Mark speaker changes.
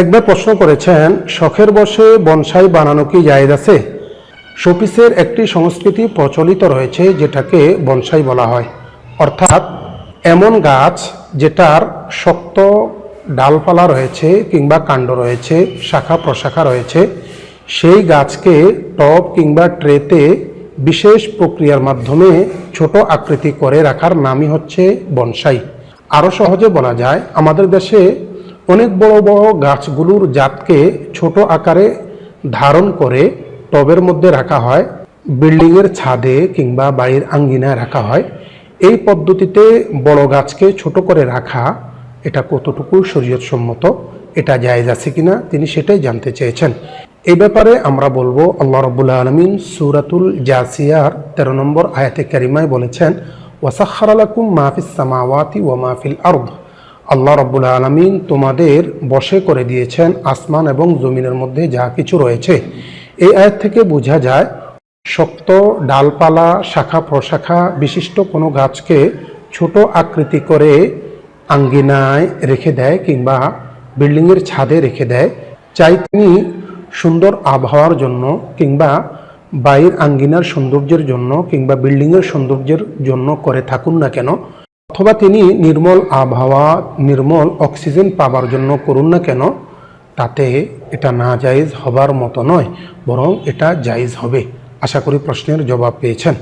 Speaker 1: একবার প্রশ্ন করেছেন, শখের বসে বনসাই বানানো কি জায়েজ আছে? শোপিসের একটি সংস্কৃতি প্রচলিত রয়েছে যেটাকে বনসাই বলা হয়। অর্থাৎ এমন গাছ যেটার শক্ত ডালপালা রয়েছে কিংবা কাণ্ড রয়েছে, শাখা প্রশাখা রয়েছে, সেই গাছকে টব কিংবা ট্রেতে বিশেষ প্রক্রিয়ার মাধ্যমে ছোট আকৃতি করে রাখার নামই হচ্ছে বনসাই। আরও সহজে বলা যায়, আমাদের দেশে অনেক বড় বড় গাছগুলোর জাতকে ছোট আকারে ধারণ করে টবের মধ্যে রাখা হয়, বিল্ডিংয়ের ছাদে কিংবা বাড়ির আঙ্গিনায় রাখা হয়। এই পদ্ধতিতে বড় গাছকে ছোট করে রাখা, এটা কতটুকু শরীয়তসম্মত, এটা জায়েজ আছে কিনা তিনি সেটাই জানতে চেয়েছেন। এই ব্যাপারে আমরা বলব, আল্লাহ রবুল্লা আলমিন সুরাতুল জাসিয়ার তেরো নম্বর আয়াতে কারিমায় বলেছেন ওয়াসাখার আলাকুম মাহফিস সামাওয়াতি ওয়া মাহফিল আরদ। আল্লাহ রব্বুল আলমিন তোমাদের বশে করে দিয়েছেন আসমান এবং জমিনের মধ্যে যা কিছু রয়েছে। এই আয়াত থেকে বোঝা যায়, শক্ত ডালপালা, শাখা প্রশাখা বিশিষ্ট কোনো গাছকে ছোট আকৃতি করে আঙ্গিনায় রেখে দেয় কিংবা বিল্ডিংয়ের ছাদে রেখে দেয়। চাই তিনি সুন্দর আবহাওয়ার জন্য কিংবা বাড়ির আঙ্গিনার সৌন্দর্যের জন্য কিংবা বিল্ডিংয়ের সৌন্দর্যের জন্য করে থাকুন না কেন। অথবা তিনি নির্মল আবহাওয়া, নির্মল অক্সিজেন পাবার জন্য করুন না কেন, তাতে এটা না জায়েজ হবার মতো নয়, বরং এটা জায়েজ হবে। আশা করি প্রশ্নের জবাব পেয়েছেন।